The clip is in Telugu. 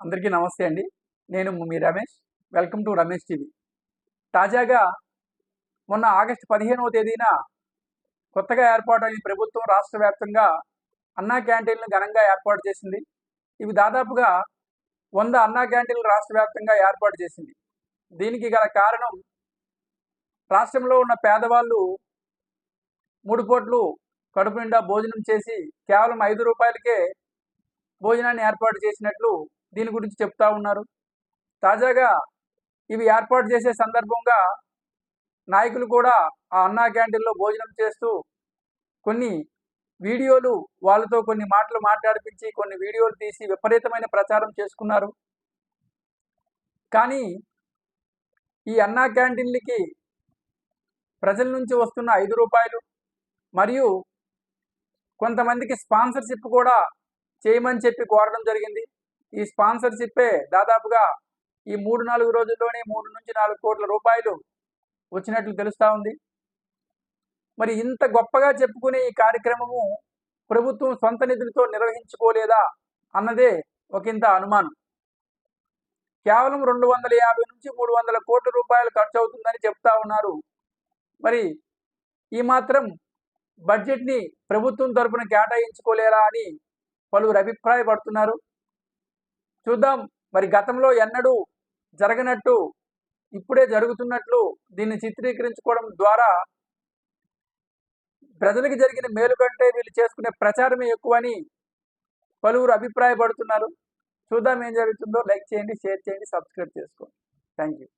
అందరికీ నమస్తే అండి. నేను మీ Ramesh. Welcome to Ramesh TV. తాజాగా మొన్న ఆగస్టు పదిహేనవ తేదీన కొత్తగా ఏర్పాటైన ప్రభుత్వం రాష్ట్ర వ్యాప్తంగా అన్నా క్యాంటీన్లు ఘనంగా ఏర్పాటు చేసింది. ఇవి దాదాపుగా వంద అన్నా క్యాంటీన్లు రాష్ట్ర వ్యాప్తంగా ఏర్పాటు చేసింది. దీనికి గల కారణం రాష్ట్రంలో ఉన్న పేదవాళ్ళు మూడు పూట్లు కడుపు నిండా భోజనం చేసి కేవలం ఐదు రూపాయలకే భోజనాన్ని ఏర్పాటు చేసినట్లు దీని గురించి చెప్తా ఉన్నారు. తాజాగా ఇవి ఏర్పాటు చేసే సందర్భంగా నాయకులు కూడా ఆ అన్నా క్యాంటీన్లో భోజనం చేస్తూ కొన్ని వీడియోలు వాళ్ళతో కొన్ని మాటలు మాట్లాడిపించి కొన్ని వీడియోలు తీసి విపరీతమైన ప్రచారం చేసుకున్నారు. కానీ ఈ అన్నా క్యాంటీన్లకి ప్రజల నుంచి వస్తున్న ఐదు రూపాయలు మరియు కొంతమందికి స్పాన్సర్షిప్ కూడా చేయమని చెప్పి కోరడం జరిగింది. ఈ స్పాన్సర్షిప్పే దాదాపుగా ఈ మూడు నాలుగు రోజుల్లోనే మూడు నుంచి నాలుగు కోట్ల రూపాయలు వచ్చినట్లు తెలుస్తూ ఉంది. మరి ఇంత గొప్పగా చెప్పుకునే ఈ కార్యక్రమము ప్రభుత్వం సొంత నిధులతో నిర్వహించుకోలేదా అన్నదే ఒకంత అనుమానం. కేవలం రెండు వందల యాభై నుంచి మూడు వందల కోట్ల రూపాయలు ఖర్చు అవుతుందని చెప్తా ఉన్నారు. మరి ఈ మాత్రం బడ్జెట్ని ప్రభుత్వం తరపున కేటాయించుకోలేరా అని పలువురు అభిప్రాయపడుతున్నారు. చూద్దాం. మరి గతంలో ఎన్నడూ జరగనట్టు ఇప్పుడే జరుగుతున్నట్లు దీన్ని చిత్రీకరించుకోవడం ద్వారా ప్రజలకు జరిగిన మేలు కంటే వీళ్ళు చేసుకునే ప్రచారమే ఎక్కువని పలువురు అభిప్రాయపడుతున్నారు. చూద్దాం ఏం జరుగుతుందో. లైక్ చేయండి షేర్ చేయండి సబ్స్క్రైబ్ చేసుకోండి. Thank you